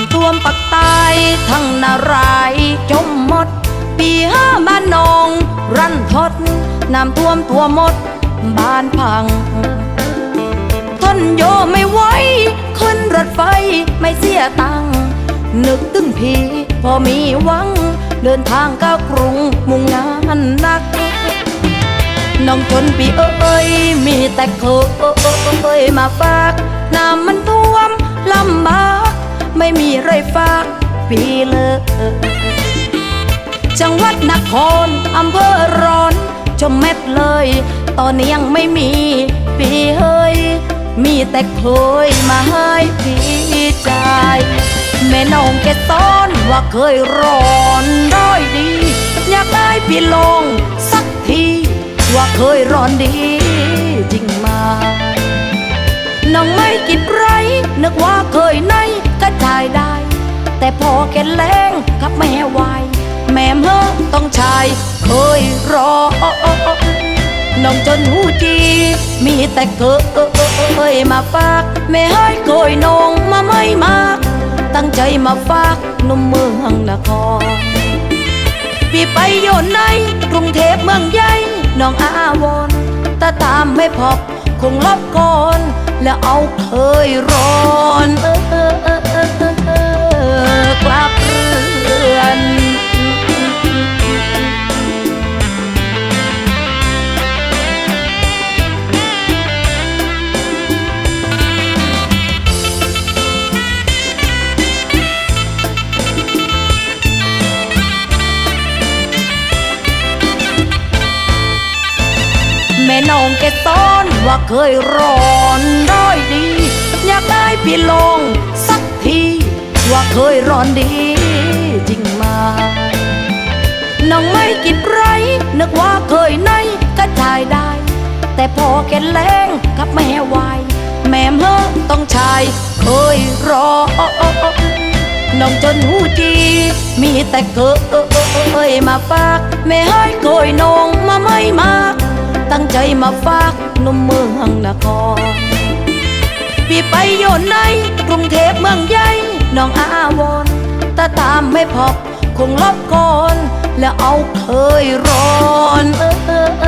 ำท่วมปักตายทั้งนารายจมหมด ปีห้าบ้านนอง รันทดน้ำท่วมทั่วหมด บ้านพังทนโยไม่ไหวขึ้นรถไฟไม่เสียตังนึกถึงพี่พอมีหวัง เดินทางก้าวกรุงมุ่งงานนักน้องคนปีเอ้ยมีแต่เคยมาฝากน้ำมันท่วมลำบาก ไม่มีไรฝากปีเลย จังหวัดนครอำเภอร้อนชมเม็ดเลย ตอนนี้ยังไม่มีปีเฮ้ย มีแต่เคยมาให้พี่ใจแม่น้องแกซ้อนว่าเคยร้อนร้อยดี อยากได้พี่ลงสักที ว่าเคยร้อนดีจริงมาน้องไม่กินไรนึกว่าเคย แต่พอแกแรงกับแม่วายแม่เมื่อต้องชายเคยรอน้องจนหูจีมีแต่เคยมาฝากแม่ให้เคยนองมาไม่มากตั้งใจมาฝากนุ่มเมืองนครพี่ไปอยู่ในกรุงเทพเมืองใหญ่น้องอาวรณ์แต่ตามไม่พบคงลบก่อนแล้วเอาเคยร้อน น้องแกซ้อนว่าเคยร้อนร้อยดี อยากได้พี่ลงสักที ว่าเคยร้อนดีจริงมา น้องไม่กินไร นึกว่าเคยในก็จ่ายได้ แต่พอแกแรงกับแม่วายแม่เมื่อต้องชายเคยรอน้องจนหูจี มีแต่เคยมาฝากแม่ให้เคยนองมาไม่มาก ตั้งใจมาฝากหนุ่มเมืองนครพี่ไปอยู่ในกรุงเทพเมืองใหญ่น้องอาวรณ์แต่ตามไม่พบคงลบก่อน แล้วเอาเคยร้อนเออ